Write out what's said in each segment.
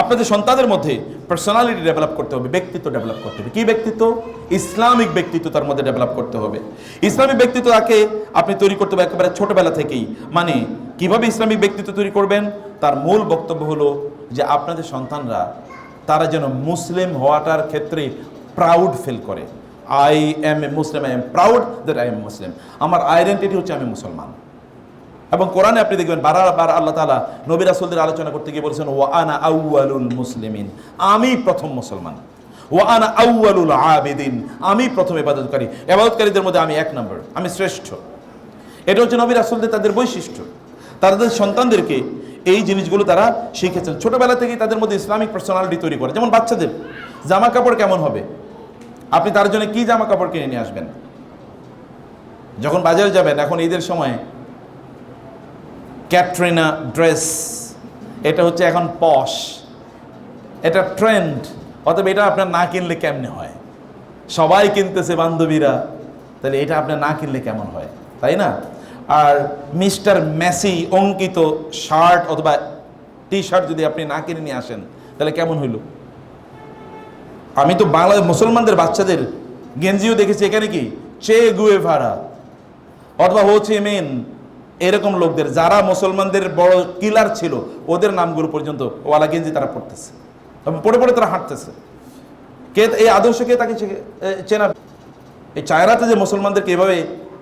আপনাদের সন্তানদের মধ্যে পার্সোনালিটি ডেভেলপ করতে হবে, ব্যক্তিত্ব ডেভেলপ করতে হবে। কি ব্যক্তিত্ব? ইসলামিক ব্যক্তিত্ব তার মধ্যে ডেভেলপ করতে হবে। ইসলামিক ব্যক্তিত্ব তাকে আপনি তৈরি করতে হবে একেবারে ছোটবেলা থেকেই। মানে কীভাবে ইসলামিক ব্যক্তিত্ব তৈরি করবেন? তার মূল বক্তব্য হলো যে আপনাদের সন্তানরা, তারা যেন মুসলিম হওয়াটার ক্ষেত্রে প্রাউড ফিল করে। I am a Muslim I am proud that I am Muslim আমার আইডেন্টিটি হচ্ছে আমি মুসলমান। এবং কোরআনে আপনি দেখবেন বারবার আল্লাহ তালা নবী রাসুলদের আলোচনা করতে গিয়ে বলেছেন, ওয়া আনা আউয়ালুল মুসলিমিন। আমি প্রথম মুসলমান। ওয়া আনা আউয়ালুল আবেদিন। আমি প্রথম এবাদতকারী ইবাদতকারীদের মধ্যে আমি এক নম্বর, আমি শ্রেষ্ঠ। এটা হচ্ছে নবী রাসুলদের তাদের বৈশিষ্ট্য। তাদের সন্তানদেরকে এই জিনিসগুলো তারা শিখেছেন। ছোটবেলা থেকেই তাদের মধ্যে ইসলামিক পার্সোনালিটি তৈরি করে। যেমন বাচ্চাদের জামা কাপড় কেমন হবে? আপনি তার জন্য কি জামা কাপড় কিনে নিয়ে আসবেন? যখন বাজারে যাবেন, এখন ঈদের সময় ক্যাটরিনা ড্রেস, এটা হচ্ছে এখন পশ। এটা ট্রেন্ড অতএব এটা আপনার না কিনলে কেমনে হয়? সবাই কিনতেছে, বান্ধবীরা। তাহলে এটা আপনার না কিনলে কেমন হয়? তাই না? আর মিস্টার মেসি অঙ্কিত শার্ট অথবা টি শার্ট যদি আপনি না কিনে নিয়ে আসেন, তাহলে কেমন হইল? আমি তো বাংলা মুসলমানদের বাচ্চাদের গেঞ্জিও দেখেছি, এখানে কি? চে গুয়ে ভাড়া অথবা হোচি মিন এরকম লোকদের, যারা মুসলমানদের বড় কিলার ছিল, ওদের নামগুলো পর্যন্ত ওয়ালা গেঞ্জি তারা পড়তেছে। পড়ে পড়ে তারা হাঁটতেছে। কে এই আদর্শকে তাকে চেনা এই চায়রাতে যে মুসলমানদেরকে এভাবে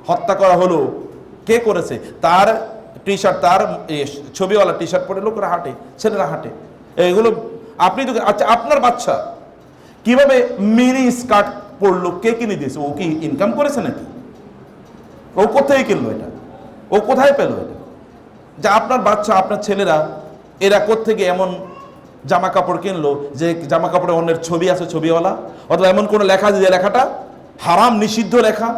হত্যা করা হলো, কে করেছে? তার টি শার্ট তার ছবিওয়ালা টি শার্ট পরে লোকরা হাঁটে, ছেলেরা হাঁটে। এগুলো, আপনি তো আচ্ছা আপনার বাচ্চা কীভাবে মিনি স্কার্ট পরলো? কে কিনে দিয়েছে? ও কি ইনকাম করেছে নাকি? ও কোথায় কিনলো এটা? ও কোথায় পেল যে আপনার বাচ্চা, আপনার ছেলেরা, এরা কোত্থেকে এমন জামা কাপড় কিনলো যে জামা কাপড়ে অন্যের ছবি আছে, ছবিওয়ালা? অথবা এমন কোনো লেখা যে লেখাটা হারাম, নিষিদ্ধ লেখা?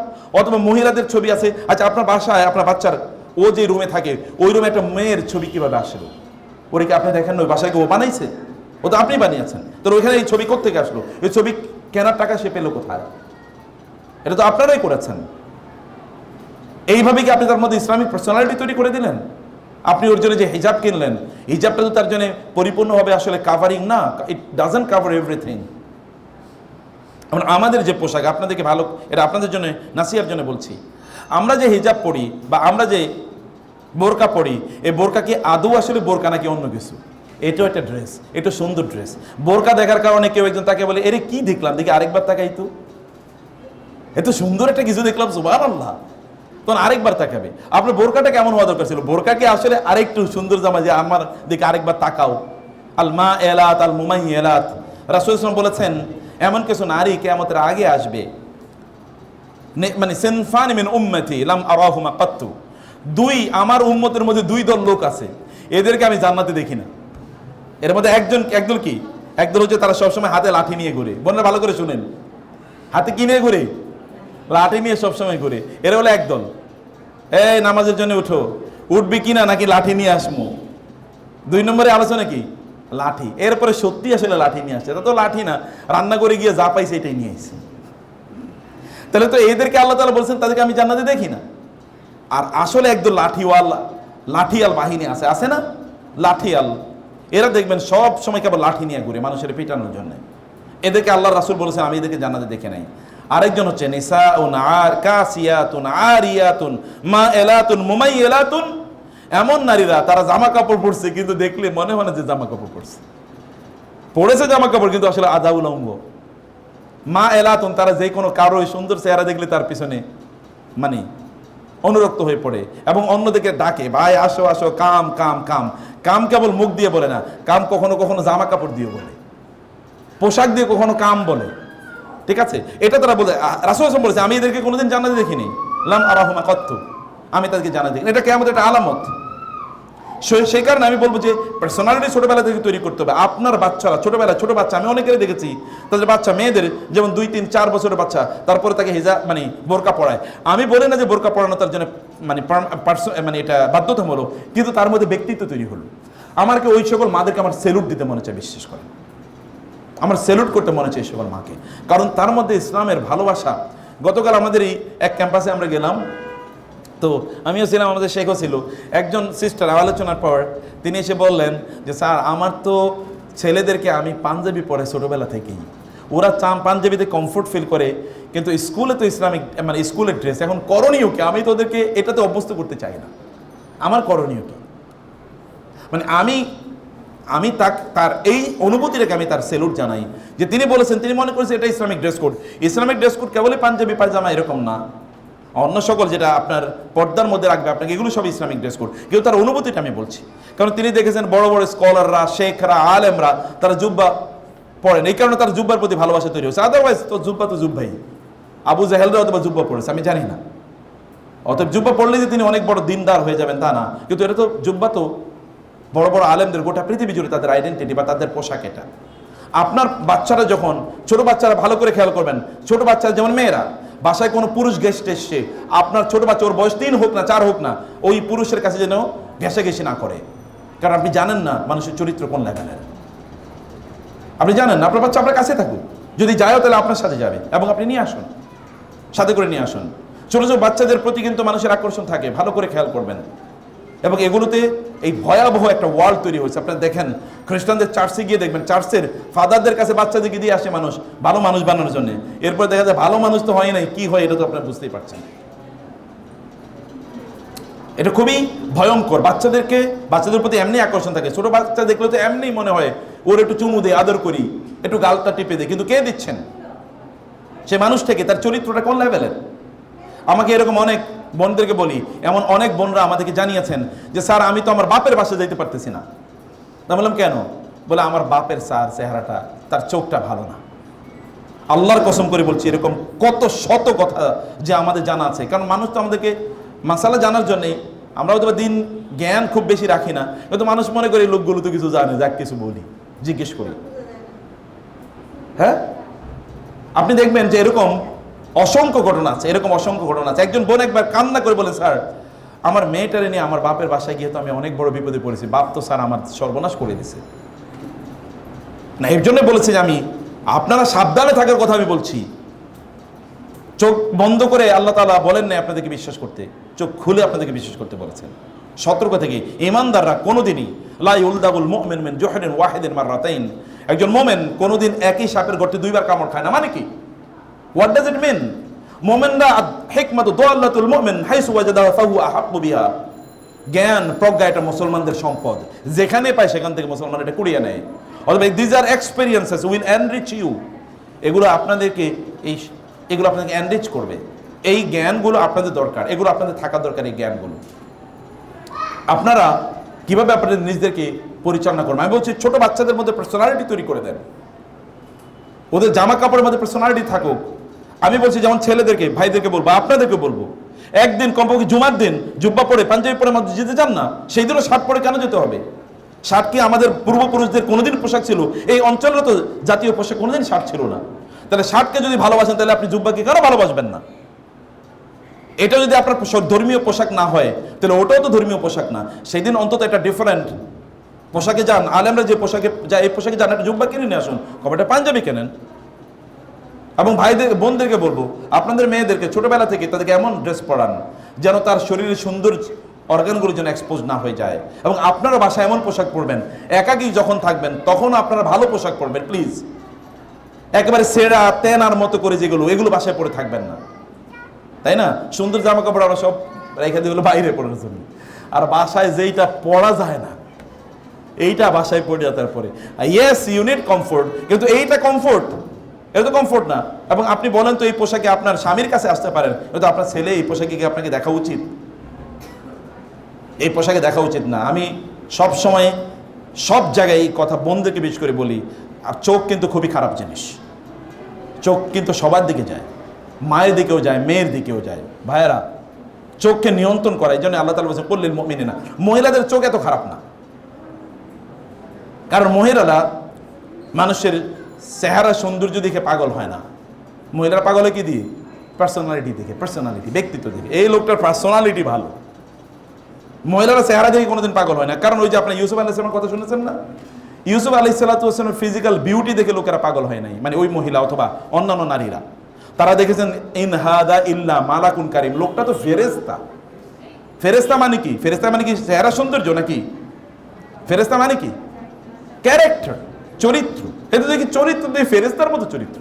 অথবা মহিলাদের ছবি আছে আচ্ছা আপনার বাসায়, আপনার বাচ্চার, ও যে রুমে থাকে, ওই রুমে একটা মেয়ের ছবি কীভাবে আসলো? ওরে কি আপনি দেখেন ওই বাসায় ও বানাইছে? ও তো আপনি বানিয়েছেন। তো ওইখানে এই ছবি কোথেকে আসলো? এই ছবি কেনার টাকা সে পেল কোথায়? এটা তো আপনারাই করেছেন। এইভাবে কি আপনি তার মধ্যে ইসলামিক পার্সোনালিটি তৈরি করে দিলেন? আপনি ওর জন্য যে হিজাব কিনলেন, হিজাবটা তো তার জন্য পরিপূর্ণভাবে আসলে কাভারিং না ইট ডাজেন্ট কাভার এভরিথিং আমাদের যে পোশাক, আপনাদেরকে ভালো, এটা আপনাদের জন্য, নাসিয়ার জন্য বলছি। আমরা যে হিজাব পরি বা আমরা যে বোরকা পরি, এই বোরকা কি আদৌ আসলে বোরকা নাকি অন্য কিছু? এটাও একটা ড্রেস এটা সুন্দর ড্রেস বোরকা দেখার কারণে কেউ একজন তাকে বলে, এরে, কি দেখলাম? দেখি আরেকবার তাকাই তো। এত সুন্দর একটা কিছু দেখলাম সুবাহ আল্লাহ তখন আরেকবার তাকাবে। আপনার বোরকাটা কেমন হওয়া দরকার ছিল? বোরকাকে আসলে আরেকটু সুন্দর জামা যে আমার দিকে আরেকবার তাকাও? আল মা এলাত আল মুমাই এলাত রাসুল ইসলাম বলেছেন, এমন কিছু নারী কেমতের আগে আসবে। মানে সেনফান মিন উম্মতি লাম আরাহুমা কাত্তু। দুই, আমার উম্মতের মধ্যে দুই দল লোক আছে। এদেরকে আমি জান্নাতে দেখি না। এর মধ্যে একজন, একদল কি? একদল হচ্ছে তারা সবসময় হাতে লাঠি নিয়ে ঘুরে। বোনরা ভালো করে শুনেন। হাতে কি নিয়ে ঘুরে? লাঠি নিয়ে সবসময় ঘুরে। এরা হলো একদল। এই নামাজের জন্য উঠো। উঠবি কিনা নাকি লাঠি নিয়ে আসমু? দুই নম্বরে আলোচনা কি? লাঠি। এরপরে সত্যি আসলে লাঠি নিয়ে আসছে। তা তো লাঠি না। রান্না করে গিয়ে যা পাইছে এটাই নিয়ে আসছে তাহলে তো এদেরকে আল্লাহ তালা বলছেন, তাদেরকে আমি জান্নাতে দেখি না। আর আসলে একদল লাঠিওয়াল, লাঠিয়াল বাহিনী আছে। আছে না? লাঠিয়াল। এরা দেখবেন সব সময় কেবল লাঠি নিয়ে ঘুরে মানুষের পিটানোর জন্য। এদেরকে আল্লাহ রাসুল বলেছেন, আমি এদেরকে জান্নাতে দেখে নাই। আরেকজন হচ্ছে নিসা উন আর কাসিয়াতুন আরিয়াতুন মা এলাতুন মুমাই এলাতুন এমন নারীরা, তারা জামা কাপড় পরছে, কিন্তু দেখলে মনে হয় না যে জামা কাপড় পরছে। পড়েছে জামা কাপড় কিন্তু আসলে আধা উলঙ্গ মা এলাতুন তারা যে কোনো কারও সুন্দর চেহারা দেখলে তার পিছনে মানে অনুরক্ত হয়ে পড়ে এবং অন্যদিকে ডাকে, ভাই, আসো আসো, কাম কাম কাম। কাম কেবল মুখ দিয়ে বলে না, কাম কখনো কখনো জামা কাপড় দিয়ে বলে। পোশাক দিয়ে কখনো কাম বলে। ঠিক আছে? এটা তারা বলে রাসুল আসলাম বলেছে, আমি এদেরকে কোনোদিন জানাতে দেখিনি। লাম আরাহমা কত্ত। আমি তাদেরকে জানা দেখিনি। এটা কেমন একটা আলামত। সেই কারণে আমি বলব যে পার্সোনালিটি ছোটবেলা থেকে তৈরি করতে হবে। আপনার বাচ্চারা ছোটবেলা ছোট বাচ্চা, আমি অনেকেরই দেখেছি, তাদের বাচ্চা মেয়েদের, যেমন দুই, তিন, চার বছরের বাচ্চা, তারপরে তাকে হেজা মানে বোরকা পড়ায় আমি বলি না যে বোরকা পড়ানো তার জন্য মানে মানে এটা বাধ্যতামূলক, কিন্তু তার মধ্যে ব্যক্তিত্ব তৈরি হলো। আমাকে ওই সকল মাদেরকে আমার সেলুট দিতে মনে চায়, বিশ্বাস করেন। আমার সেলুট করতে মনে হচ্ছে সকল মাকে। কারণ তার মধ্যে ইসলামের ভালোবাসা, গতকাল আমাদের এই এক ক্যাম্পাসে আমরা গেলাম। তো আমিও ছিলাম, আমাদের শেখও ছিল। একজন সিস্টার আলোচনার পর তিনি এসে বললেন যে, স্যার, আমার তো ছেলেদেরকে আমি পাঞ্জাবি পরে ছোটোবেলা থেকেই। ওরা চাম পাঞ্জাবিতে কমফোর্ট ফিল করে, কিন্তু স্কুলে তো ইসলামিক মানে স্কুলের ড্রেস এখন করণীয় কি? আমি তো ওদেরকে এটাতে অভ্যস্ত করতে চাই না। আমার করণীয় কি? মানে আমি আমি তাক তার এই অনুভূতিটাকে আমি তার সেলুট জানাই। যে তিনি বলেছেন, তিনি মনে করেছেন এটা Islamic dress code. Islamic dress code কেবলই পাঞ্জাবি, পায়জামা এরকম না। অন্য সকল যেটা আপনার পর্দার মধ্যে রাখবে আপনাকে, এগুলো সব ইসলামিক ড্রেস কোড। কিন্তু তার অনুভূতিটা আমি বলছি। কারণ তিনি দেখেছেন বড় বড় স্কলাররা, শেখরা, আলেমরা, তারা জুব্বা পড়েন এই কারণে তার জুব্বার প্রতি ভালোবাসা তৈরি হয়েছে। আদারওয়াইজ তো জুব্বা তো জুব্বাই। আবু জাহেলরা অথবা জুব্বা পড়েছে আমি জানি না। অতএব জুব্বা পড়লে যে তিনি অনেক বড় দিনদার হয়ে যাবেন, তা না। কিন্তু এটা তো জুব্বা তো বড় বড় আলেমদের গোটা পৃথিবী জুড়ে তাদের আইডেন্টিটি বা তাদের পোশাক এটা। আপনার বাচ্চারা যখন, ছোট বাচ্চারা ভালো করে খেয়াল করবেন, ছোট বাচ্চারা যেমন মেয়েরা, বাসায় কোনো পুরুষ গেস্ট এসছে, আপনার ছোট বাচ্চা, ওর বয়স তিন হোক না, চার হোক না, ওই পুরুষের কাছে যেন ঘেসে না করে। কারণ আপনি জানেন না মানুষের চরিত্র কোন লেভেলের আপনি জানেন না, আপনার বাচ্চা আপনার কাছে থাকুক। যদি যায়ও তাহলে আপনার সাথে যাবে এবং আপনি নিয়ে আসুন, সাথে করে নিয়ে আসুন। ছোট ছোট বাচ্চাদের প্রতি কিন্তু মানুষের আকর্ষণ থাকে, ভালো করে খেয়াল করবেন। এবং এগুলোতে এই ভয়াবহ একটা ওয়ার্ল্ড তৈরি হয়েছে। আপনারা দেখেন, খ্রিস্টানদের চার্চে গিয়ে দেখবেন চার্চের ফাদারদের কাছে বাচ্চাদেরকে দিয়ে আসে মানুষ, ভালো মানুষ বানানোর জন্য। এরপর দেখা যায়, ভালো মানুষ তো হয় নাই, কি হয় এটা তো আপনারা বুঝতেই পারছেন। এটা খুবই ভয়ঙ্কর। বাচ্চাদেরকে, বাচ্চাদের প্রতি এমনি আকর্ষণ থাকে। ছোট বাচ্চা দেখলে তো এমনি মনে হয়, ওর, একটু চুমু দেয় আদর করি, একটু গালটা টিপে দেয় কিন্তু কে দিচ্ছেন? সে মানুষ থেকে, তার চরিত্রটা কোন লেভেলের আমাকে এরকম অনেক বোনদেরকে বলি, এমন অনেক বোনরা আমাদেরকে জানিয়েছেন যে, স্যার, আমি তো আমার বাপের বাসায় যাইতে পারতেছি না। তা বললাম, কেন? বলে, আমার বাপের স্যার চেহারাটা, তার চোখটা ভালো না। আল্লাহর কসম করে বলছি, এরকম কত শত কথা যে আমাদের জানা আছে। কারণ মানুষ তো আমাদেরকে মাসালা জানার জন্যে, আমরা হয়তো দিন জ্ঞান খুব বেশি রাখি না, কিন্তু মানুষ মনে করে লোকগুলো তো কিছু জানে, যাক কিছু বলি, জিজ্ঞেস করি। হ্যাঁ? আপনি দেখবেন যে এরকম অসংখ্য ঘটনা আছে, এরকম অসংখ্য ঘটনা আছে। একজন বোন একবার কান্না করে বলে, স্যার, আমার মেয়েটারে নিয়ে আমার বাপের বাসায় গিয়ে তো আমি অনেক বড় বিপদে পড়েছি। বাপ তো, স্যার, আমার সর্বনাশ করে দিছে না, এর জন্য বলেছি যে আমি, আপনারা সাবধানে থাকার কথা আমি বলছি। চোখ বন্ধ করে আল্লাহ তালা বলেন না আপনাদেরকে বিশ্বাস করতে। চোখ খুলে আপনাদেরকে বিশ্বাস করতে বলেছেন। সতর্ক থেকে, ইমানদাররা কোনোদিনই লাই উলদাবুল মোমেন মেন জোহেন ওয়াহেদিন মার রাতাইন একজন মোমেন কোনোদিন একই সাপের গর্তে দুইবার কামড় খায় না মানে কি? হোয়াট ডাজ ইট মিন মোমেনরা হেকমাত দোয়াল্লাতুল মোমেন হাইসু ওয়াজাদা ফাহু আহাব্বু বিহা জ্ঞান প্রজ্ঞা এটা মুসলমানদের সম্পদ। যেখানে পায় সেখান থেকে মুসলমান এটা কুড়িয়ে নেয়। অথবা these are experiences will enrich you এগুলো আপনাদেরকে এই এগুলো আপনাদেরকে এনরিচ করবে। এই জ্ঞানগুলো আপনাদের দরকার। এগুলো আপনাদের থাকা দরকার এই জ্ঞানগুলো। আপনারা কীভাবে আপনাদের নিজেদেরকে পরিচালনা করবেন? আমি বলছি ছোট বাচ্চাদের মধ্যে পার্সোনালিটি তৈরি করে দেন। ওদের জামা কাপড়ের মধ্যে পার্সোনালিটি থাকুক। আমি বলছি যেমন ছেলেদেরকে, ভাইদেরকে বলব, আপনাদেরকে বলব, একদিন কমপক্ষে জুমার দিন, জুব্বা পরে, পাঞ্জাবি পরে মধ্যে যেতে চান না? সেই দিনও শার্ট পরে কেন যেতে হবে? শার্ট কি আমাদের পূর্বপুরুষদের কোনোদিন পোশাক ছিল? এই অঞ্চলের তো জাতীয় পোশাক কোনোদিন শার্ট ছিল না। তাহলে শার্টকে যদি ভালোবাসেন, তাহলে আপনি জুব্বাকে কেন ভালোবাসবেন না? এটা যদি আপনার ধর্মীয় পোশাক না হয়, তাহলে ওটাও তো ধর্মীয় পোশাক না। সেই দিন অন্তত একটা ডিফারেন্ট পোশাকে যান। আলেমরা যে পোশাকে, যা এই পোশাকে যান একটা জুব্বা কিনে নিয়ে আসুন কবেটা পাঞ্জাবি কেনেন। এবং ভাইদের, বোনদেরকে বলব, আপনাদের মেয়েদেরকে, ছোটবেলা থেকে তাদেরকে এমন ড্রেস পরান যেন তার শরীরের সুন্দর অর্গানগুলো যেন এক্সপোজ না হয়ে যায়। এবং আপনারা বাসায় এমন পোশাক পরবেন, একাকি যখন থাকবেন, তখন আপনারা ভালো পোশাক পরবেন প্লিজ একেবারে সেরা তেনার মতো করে যেগুলো, এগুলো বাসায় পরে থাকবেন না। তাই না? সুন্দর জামা কাপড় আমরা সব রেখে দিয়ে বাইরে পড়ার জন্য। আর বাসায় যেইটা পরা যায় না, এইটা বাসায় পড়ে তারপরে ইয়েস ইউনিট কমফোর্ট কিন্তু এইটা কমফোর্ট এটা তো কমফোর্ট না। এবং আপনি বলেন তো এই পোশাকে আপনার স্বামীর কাছে আসতে পারেন। হয়তো আপনার ছেলে এই পোশাকে কি আপনাকে দেখা উচিত। এই পোশাকে দেখা উচিত না। আমি সব সময় সব জায়গায় এই কথা বন্ধুকে বিশেষ করে বলি, আর চোখ কিন্তু খুবই খারাপ জিনিস। চোখ কিন্তু সবার দিকে যায়। মায়ের দিকেও যায়, মেয়ের দিকেও যায়। ভাইয়েরা, চোখকে নিয়ন্ত্রণ করা, এই জন্য আল্লাহ তালা বলছে করলেন মিনে না মহিলাদের চোখ এত খারাপ না। কারণ মহিলারা মানুষের চেহারা সৌন্দর্য দেখে পাগল হয় না। মহিলারা পাগলে কি দিয়ে? পার্সোনালিটি দেখে পার্সোনালিটি ব্যক্তিত্ব দেখে। এই লোকটার পার্সোনালিটি ভালো। মহিলারা চেহারা দেখে কোনোদিন পাগল হয় না। কারণ ওই যে আপনার ইউসুফ আলাহ ইসলামের কথা শুনেছেন না? ইউসুফ আলি সাল্লাতামের ফিজিক্যাল বিউটি দেখে লোকেরা পাগল হয় নাই। মানে ওই মহিলা অথবা অন্যান্য নারীরা। তারা দেখেছেন, ইন ইনহাদা ইল্লা মালাকুন কারিম। লোকটা তো ফেরেস্তা ফেরেস্তা মানে কি? ফেরেস্তা মানে কি চেহারা সৌন্দর্য নাকি? ফেরেস্তা মানে কি? ক্যারেক্টার চরিত্র। এটা দেখি চরিত্র দিয়ে ফেরেস্তার মতো চরিত্র।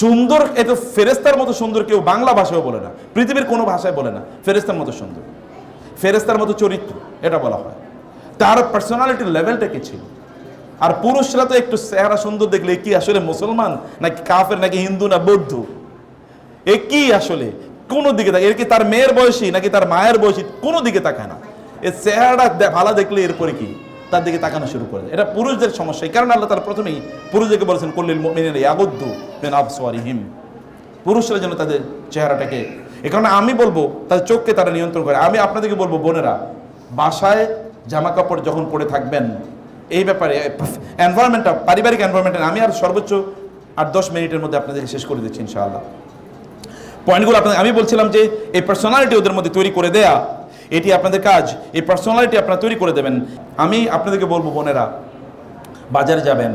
সুন্দর, এত ফেরেস্তার মতো সুন্দর কেউ বাংলা ভাষায় বলে না, পৃথিবীর কোনো ভাষায় বলে না ফেরেস্তার মতো সুন্দর। ফেরেস্তার মতো চরিত্র, এটা বলা হয়। তার পার্সোনালিটির লেভেলটা কি ছিল? আর পুরুষরা তো একটু চেহারা সুন্দর দেখলে কি আসলে মুসলমান, নাকি কাফের, নাকি হিন্দু, না বৌদ্ধ? এ কি আসলে? কোন দিকে তাকায় এর কি তার মেয়ের বয়সী, নাকি তার মায়ের বয়সী? কোনো দিকে তাকায় না। এ চেহারাটা ভালো দেখলে এরপরে কি? তার দিকে তাকানো শুরু করে। এটা পুরুষদের সমস্যা। এই কারণে আল্লাহ তারা প্রথমেই পুরুষদেরকে বলেছেন কল্লিল মিনের ইয়াবদ্দু মেন আবসওয়ারিহিম পুরুষরা যেন তাদের চেহারাটাকে, এ কারণে আমি বলব, তাদের চোখকে তারা নিয়ন্ত্রণ করে। আমি আপনাদেরকে বলব, বোনেরা, বাসায় জামা কাপড় যখন পরে থাকবেন, এই ব্যাপারে এনভায়রনমেন্টটা পারিবারিক এনভায়রনমেন্টটা আমি আর সর্বোচ্চ আট দশ মিনিটের মধ্যে আপনাদেরকে শেষ করে দিচ্ছি ইনশাআল্লাহ। পয়েন্টগুলো আপনাদের, আমি বলছিলাম যে, এই পার্সোনালিটি ওদের মধ্যে তৈরি করে দেয়া এটি আপনাদের কাজ, এই পার্সোনালিটি আপনারা তৈরি করে দেবেন। আমি আপনাদেরকে বলব, বোনেরা, বাজারে যাবেন।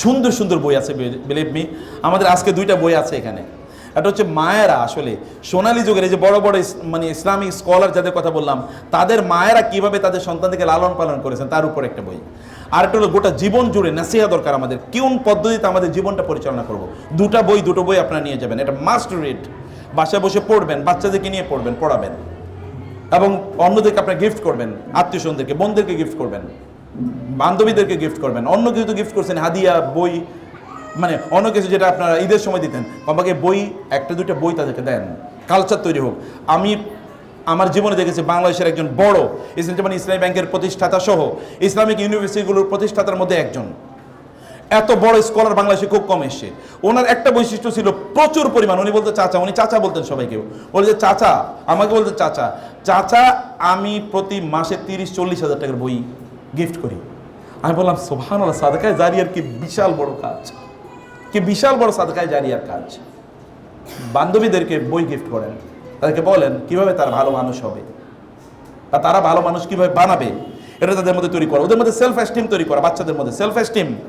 সুন্দর সুন্দর বই আছে বিলিভ মি আমাদের আজকে দুইটা বই আছে এখানে। একটা হচ্ছে মায়েরা আসলে, সোনালী যুগের এই যে বড় বড় মানে ইসলামিক স্কলার যাদের কথা বললাম, তাদের মায়েরা কীভাবে তাদের সন্তানদেরকে লালন পালন করেছেন, তার উপর একটা বই। আর একটা হলো, গোটা জীবন জুড়ে নাসিহা দরকার আমাদের। কোন পদ্ধতিতে আমাদের জীবনটা পরিচালনা করব? দুটা বই, দুটো বই আপনারা নিয়ে যাবেন। এটা মাস্ট রিড বাসায় বসে পড়বেন, বাচ্চাদেরকে নিয়ে পড়বেন, পড়াবেন। এবং অন্যদেরকে আপনার গিফট করবেন আত্মীয় স্বজনদেরকে বোনদেরকে গিফট করবেন, বান্ধবীদেরকে গিফট করবেন, অন্য কিছু তো গিফট করছেন, হাদিয়া, বই মানে অন্য কিছু যেটা আপনারা ঈদের সময় দিতেন বাবাকে বই, একটা দুইটা বই তাদেরকে দেন কালচার তৈরি হোক। আমি আমার জীবনে দেখেছি বাংলাদেশের একজন বড় ইসলাম যেমন ইসলামী ব্যাংকের প্রতিষ্ঠাতা সহ ইসলামিক ইউনিভার্সিটিগুলোর প্রতিষ্ঠাতার মধ্যে একজন। এত বড় স্কলার বাংলাদেশে খুব কম এসে ওনার একটা বৈশিষ্ট্য ছিল প্রচুর পরিমাণ, উনি বলতে চাচা, উনি চাচা বলতেন সবাইকে। যে, চাচা, আমাকে বলতে চাচা চাচা, আমি প্রতি মাসে তিরিশ, চল্লিশ হাজার টাকার বই গিফট করি। আমি বললাম সোভান সাদকায় জারিয়ার কি বিশাল বড় কাজ। কি বিশাল বড় সাদকায় জারিয়ার কাজ? বান্ধবীদেরকে বই গিফট করেন। তাদেরকে বলেন, কীভাবে তারা ভালো মানুষ হবে? আর তারা ভালো মানুষ কীভাবে বানাবে? এটা তাদের মধ্যে তৈরি করা। ওদের মধ্যে সেলফ এস্টিম তৈরি করা, বাচ্চাদের মধ্যে সেলফ এস্টিম